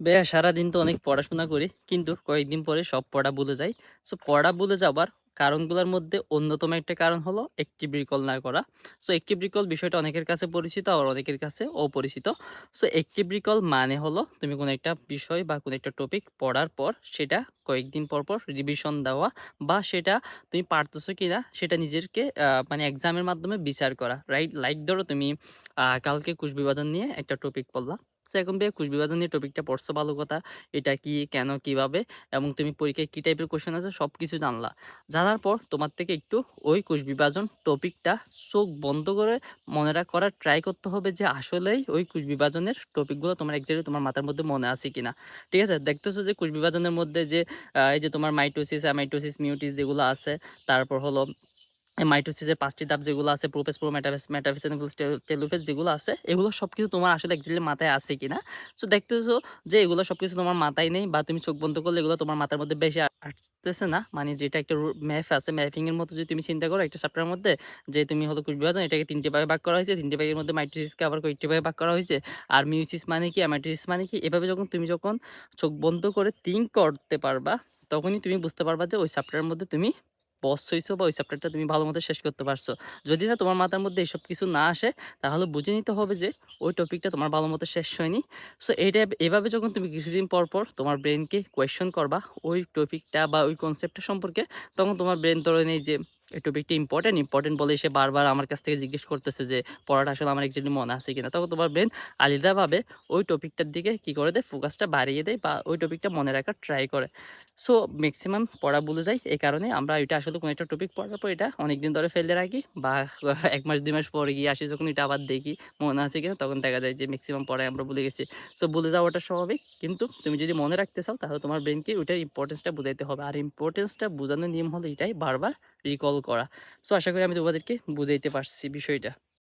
বেয়া সারাদিন তো অনেক পড়াশোনা করি, কিন্তু কয়েকদিন পরে সব পড়া ভুলে যাই। সো পড়া ভুলে যাবার কারণগুলোর মধ্যে অন্যতম একটা কারণ হলো অ্যাক্টিভ রিকল না করা। সো অ্যাক্টিভ রিকল বিষয়টা অনেকের কাছে পরিচিত আর অনেকের কাছে অপরিচিত। সো অ্যাক্টিভ রিকল মানে হলো তুমি কোনো একটা বিষয় বা কোনো একটা টপিক পড়ার পর সেটা কয়েকদিন পর পর রিভিশন দেওয়া বা সেটা তুমি পারতেছো কিনা সেটা নিজেরকে মানে এক্সামের মাধ্যমে বিচার করা রাইট লাইক ধরো তুমি কালকে কুশ বিভাজন নিয়ে একটা টপিক পড়লা। সো এখন ভাইয়া কুশ বিভাজন নিয়ে টপিকটা পড়ছো ভালো কথা, এটা কি, কেন, কীভাবে, এবং তুমি পরীক্ষায় কি টাইপের কোশ্চেন আছে সব কিছু জানলা। জানার পর তোমার থেকে একটু ওই কোষ বিভাজন টপিকটা চোখ বন্ধ করে মনে করার ট্রাই করতে হবে যে আসলেই ওই কোষ বিভাজনের টপিকগুলো তোমার একজাক্টলি তোমার মাথার মধ্যে মনে আছে কিনা। ঠিক আছে? দেখতেছো যে কোষ বিভাজনের মধ্যে যে এই যে তোমার মাইটোসিস অ্যামাইটোসিস মিউটিস যেগুলো আছে তারপর হলো মাইটোসিসের পাঁচটি ধাপ যেগুলো আছে prophase prometaphase metaphase telophase যেগুলো আছে, এগুলো সব কিছু তোমার আসলে অ্যাকচুয়ালি মাথায় আছে কিনা? সো দেখতেছো যে এগুলো সব কিছু তোমার মাথায় নেই বা তুমি চোখ বন্ধ করলে এগুলো তোমার মাথার মধ্যে বেশি আসতেছে না? মানে যেটা একটা ম্যাথ আছে ম্যাথিং এর মতো যদি তুমি চিন্তা করো একটা চ্যাপ্টারের মধ্যে, যে তুমি হলো কুশ বিভাজন, এটাকে তিনটে ভাগে ভাগ করা হয়েছে, তিনটে ভাগের মধ্যে মাইটোসিসকে আবার কয়েকটি ভাগে ভাগ করা হয়েছে, আর মিউসিস মানে কি অ্যামাইটোসিস মানে কি, এভাবে যখন তুমি যখন চোখ বন্ধ করে থিঙ্ক করতে পারবা, তখনই তুমি বুঝতে পারবা যে ওই চ্যাপ্টারের মধ্যে তুমি বস হয়েছো বা ওই চ্যাপ্টারটা তুমি ভালো মতো শেষ করতে পারছ। যদি না তোমার মাথার মধ্যে এসব কিছু না আসে, তাহলে বুঝে নিতে হবে যে ওই টপিকটা তোমার ভালো মতো শেষ হয়নি। সো এইটা এভাবে যখন তুমি কিছুদিন পর পর তোমার ব্রেনকে কোয়েশ্চন করবা, ওই টপিকটা বা ওই কনসেপ্টটা সম্পর্কে, তখন তোমার ব্রেন ধরে নেই যে এই টপিকটা ইম্পর্টেন্ট ইম্পর্টেন্ট বলে সে বারবার আমার কাছ থেকে জিজ্ঞেস করতেছে যে, পড়াটা আসলে আমার একচুয়ালি মনে আছে কিনা? তখন তোমার ব্রেন আলাদাভাবে ওই টপিকটার দিকে কি করে দেয়? ফোকাসটা বাড়িয়ে দেয় বা ওই টপিকটা মনে রাখার ট্রাই করে। সো ম্যাক্সিমাম পড়া ভুলে যাই এই কারণে আমরা এটা আসলে কোনো একটা টপিক পড়ার পর এটা অনেকদিন ধরে ফেলে রাখি বা এক মাস, দুই মাস পরে গিয়ে আসি যখন এটা আবার দেখি মনে আছে কিনা, তখন দেখা যায় যে ম্যাক্সিমাম পড়ায় আমরা ভুলে গেছি। সো ভুলে যাওয়াটা স্বাভাবিক। কিন্তু তুমি যদি মনে রাখতে চাও তাহলে তোমার ব্রেনকে ওইটার ইম্পর্টেন্সটা বুঝাইতে হবে। আর ইম্পর্টেন্সটা বোঝানোর নিয়ম হলো এটাই বারবার রিকল করা। সো আশা করি আমি তোমাদেরকে বুঝাইতে পারছি বিষয়টা।